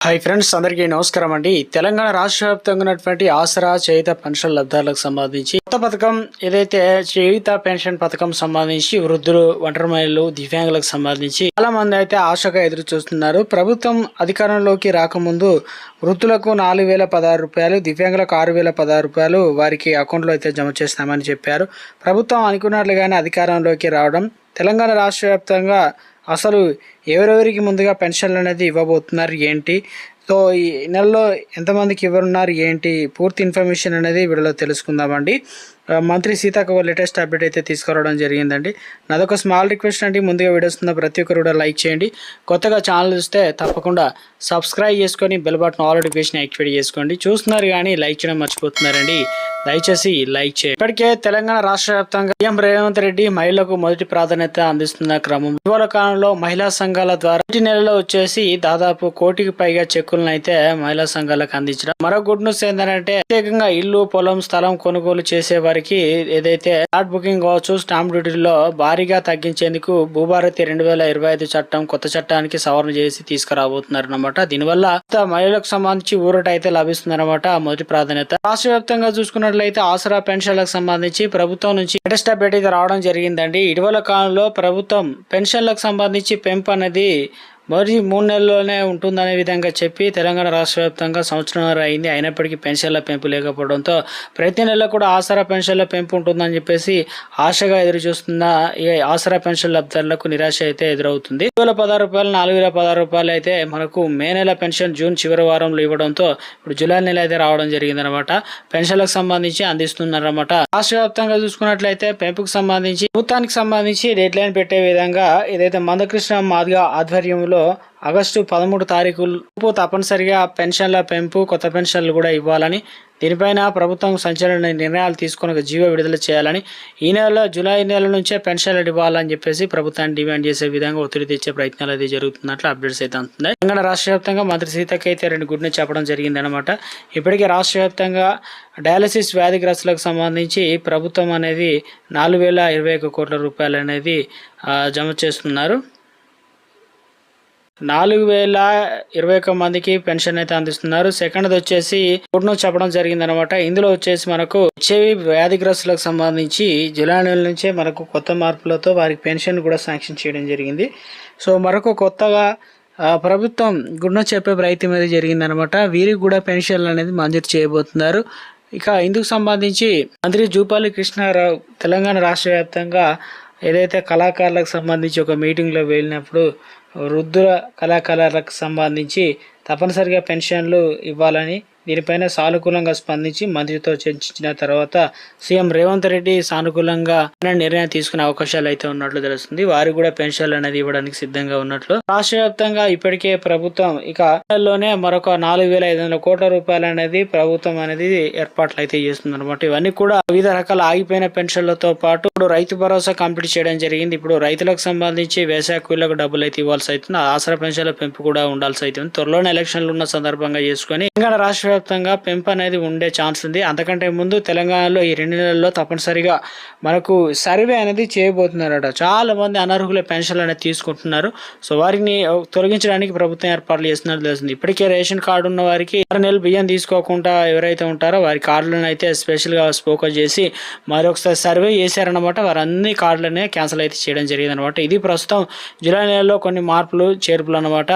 Hi friends అందరికీ నమస్కారం అండి. తెలంగాణ రాష్ట్ర వ్యాప్తంగా ఉన్నటువంటి ఆసరా చేయుత పెన్షన్ లబ్ధాలకు సంబంధించి కొత్త పథకం ఏదైతే చేయుత పెన్షన్ పథకం సంబంధించి వృద్ధులు ఒంటరి మహిళలు దివ్యాంగులకు సంబంధించి చాలా మంది అయితే ఆశగా ఎదురు చూస్తున్నారు. ప్రభుత్వం అధికారంలోకి రాకముందు వృద్ధులకు నాలుగు వేల పదహారు రూపాయలు దివ్యాంగులకు ఆరు వేల పదహారు రూపాయలు వారికి అకౌంట్లో అయితే జమ చేస్తామని చెప్పారు. ప్రభుత్వం అనుకున్నట్లుగానే అధికారంలోకి రావడం తెలంగాణ రాష్ట్ర వ్యాప్తంగా అసలు ఎవరెవరికి ముందుగా పెన్షన్లు అనేది ఇవ్వబోతున్నారు ఏంటి? సో ఈ నెలలో ఎంతమందికి ఇవ్వనున్నారు ఏంటి? పూర్తి ఇన్ఫర్మేషన్ అనేది వీడియోలో తెలుసుకుందామండి. మంత్రి సీతాకు లేటెస్ట్ అప్డేట్ అయితే తీసుకురావడం జరిగిందండి. నాదొక స్మాల్ రిక్వెస్ట్ అండి. ముందుగా వీడియోస్ ఉన్న ప్రతి ఒక్కరు కూడా లైక్ చేయండి. కొత్తగా ఛానల్ చూస్తే తప్పకుండా సబ్స్క్రైబ్ చేసుకొని bell button all notification activate చేసుకోండి. చూస్తున్నారు కానీ లైక్ చేయడం మర్చిపోతున్నారండి. దయచేసి లైక్ చేయండి. ఇప్పటికే తెలంగాణ రాష్ట్ర వ్యాప్తంగా సీఎం రేవంత్ రెడ్డి మహిళలకు మొదటి ప్రాధాన్యత అందిస్తున్న క్రమం. ఇటీవల కాలంలో మహిళా సంఘాల ద్వారా ప్రతి నెలలో వచ్చేసి దాదాపు కోటికి పైగా చెక్కులను అయితే మహిళా సంఘాలకు అందించడం. మరో గుడ్ న్యూస్ ఏంటంటే ప్రత్యేకంగా ఇల్లు పొలం స్థలం కొనుగోలు చేసే వారికి ఏదైతే స్టార్ట్ బుకింగ్ కావచ్చు స్టాంప్ డ్యూటీలో భారీగా తగ్గించేందుకు భూభారతి రెండు వేల ఇరవై ఐదు చట్టం కొత్త చట్టానికి సవరణ చేసి తీసుకురాబోతున్నారు అనమాట దీనివల్ల మహిళలకు సంబంధించి ఊరట అయితే లభిస్తుంది అనమాట మొదటి ప్రాధాన్యత. రాష్ట్ర వ్యాప్తంగా చూసుకున్నట్లయితే ఆసరా పెన్షన్లకు సంబంధించి ప్రభుత్వం నుంచి లేటెస్ట్ అప్డేట్ అయితే రావడం జరిగిందండి. ఇటీవల కాలంలో ప్రభుత్వం పెన్షన్లకు సంబంధించి పెంపు అనేది అన్నది మరి మూడు నెలల్లోనే ఉంటుందనే విధంగా చెప్పి తెలంగాణ రాష్ట్ర వ్యాప్తంగా సంవత్సరంన్నర అయింది. అయినప్పటికీ పెన్షన్ల పెంపు లేకపోవడంతో ప్రతి నెల కూడా ఆసరా పెన్షన్ల పెంపు ఉంటుందని చెప్పేసి ఆశగా ఎదురు చూస్తున్న ఈ ఆసరా పెన్షన్ లబ్ధారులకు నిరాశ అయితే ఎదురవుతుంది. ఐదు వేల పదహారు రూపాయలు నాలుగు వేల పదహారు రూపాయలు అయితే మనకు మే నెల పెన్షన్ జూన్ చివరి వారంలో ఇవ్వడంతో ఇప్పుడు జూలై నెల అయితే రావడం జరిగిందనమాట పెన్షన్లకు సంబంధించి అందిస్తున్నారన్నమాట. రాష్ట్ర వ్యాప్తంగా చూసుకున్నట్లయితే పెంపుకు సంబంధించి ప్రభుత్వానికి సంబంధించి డెడ్ లైన్ పెట్టే విధంగా ఏదైతే మందకృష్ణ మాదిగా ఆధ్వర్యంలో ఆగస్టు పదమూడు తారీఖు తప్పనిసరిగా పెన్షన్ల పెంపు కొత్త పెన్షన్లు కూడా ఇవ్వాలని దీనిపైన ప్రభుత్వం సంచలన నిర్ణయాలు తీసుకుని జీవో విడుదల చేయాలని ఈ నెలలో జూలై నెల నుంచే పెన్షన్లు ఇవ్వాలని చెప్పేసి ప్రభుత్వాన్ని డిమాండ్ చేసే విధంగా ఒత్తిడి తెచ్చే ప్రయత్నాలు అయితే జరుగుతున్నట్లు అప్డేట్స్ అయితే అందుతున్నాయి తెలంగాణ రాష్ట్ర వ్యాప్తంగా మంత్రి సీతకైతే రెండు గుడ్ని చెప్పడం జరిగిందనమాట ఇప్పటికే రాష్ట్ర వ్యాప్తంగా డయాలసిస్ వ్యాధిగ్రస్తులకు సంబంధించి ప్రభుత్వం అనేది నాలుగు వేల ఇరవై ఒక కోట్ల రూపాయలు అనేది జమ చేస్తున్నారు. నాలుగు వేల ఇరవై ఒక్క మందికి పెన్షన్ అయితే అందిస్తున్నారు. సెకండ్ వచ్చేసి పుట్టిన చెప్పడం జరిగింది అనమాట ఇందులో వచ్చేసి మనకు హెచ్ఐవి వ్యాధిగ్రస్తులకు సంబంధించి జులై నెల నుంచే మనకు కొత్త మార్పులతో వారికి పెన్షన్ కూడా శాంక్షన్ చేయడం జరిగింది. సో మరొక కొత్తగా ప్రభుత్వం గుడ్న చెప్పే ప్రయత్నం అనేది జరిగిందనమాట. వీరికి కూడా పెన్షన్లు అనేది మంజూరు చేయబోతున్నారు. ఇక ఇందుకు సంబంధించి మంత్రి జూపాలి కృష్ణారావు తెలంగాణ రాష్ట్ర వ్యాప్తంగా ఏదైతే కళాకారులకు సంబంధించి ఒక మీటింగ్లో వెళ్ళినప్పుడు వృద్ధుల కళాకారులకు సంబంధించి తప్పనిసరిగా పెన్షన్లు ఇవ్వాలని దీనిపైన సానుకూలంగా స్పందించి మంత్రితో చర్చించిన తర్వాత సీఎం రేవంత్ రెడ్డి సానుకూలంగా నిర్ణయం తీసుకునే అవకాశాలు అయితే ఉన్నట్లు తెలుస్తుంది. వారికి కూడా పెన్షన్లు అనేది ఇవ్వడానికి సిద్ధంగా ఉన్నట్లు. రాష్ట్ర వ్యాప్తంగా ఇప్పటికే ప్రభుత్వం ఇక లోనే మరొక నాలుగు వేల ఐదు వందల కోట్ల రూపాయలు అనేది ప్రభుత్వం అనేది ఏర్పాట్లు అయితే చేస్తుంది అనమాట ఇవన్నీ కూడా వివిధ రకాల ఆగిపోయిన పెన్షన్లతో పాటు ఇప్పుడు రైతు భరోసా కంప్లీట్ చేయడం జరిగింది. ఇప్పుడు రైతులకు సంబంధించి వ్యవసాయ కూలీలకు డబ్బులు అయితే ఇవ్వాల్సి అవుతుంది. ఆసరా పెన్షన్ల పెంపు కూడా ఉండాల్సి అవుతుంది. త్వరలోనే ఎలక్షన్లు ఉన్న సందర్భంగా చేసుకొని తెలంగాణ రాష్ట్ర వ్యాప్తంగా పెంపు అనేది ఉండే ఛాన్స్ ఉంది. అంతకంటే ముందు తెలంగాణలో ఈ రెండు నెలల్లో తప్పనిసరిగా మనకు సర్వే అనేది చేయబోతున్నారట. చాలా మంది అనర్హుల పెన్షన్లు అనేది తీసుకుంటున్నారు. సో వారిని తొలగించడానికి ప్రభుత్వం ఏర్పాట్లు చేస్తున్నట్టు తెలుస్తుంది. ఇప్పటికే రేషన్ కార్డు ఉన్న వారికి ఆరు నెలలు బియ్యం తీసుకోకుండా ఎవరైతే ఉంటారో వారి కార్డులను అయితే స్పెషల్గా స్పోకస్ చేసి మరొకసారి సర్వే చేశారనమాట వారు అన్ని కార్డులనే క్యాన్సిల్ అయితే చేయడం జరిగింది అనమాట ఇది ప్రస్తుతం జూలై నెలలో కొన్ని మార్పులు చేర్పులు అనమాట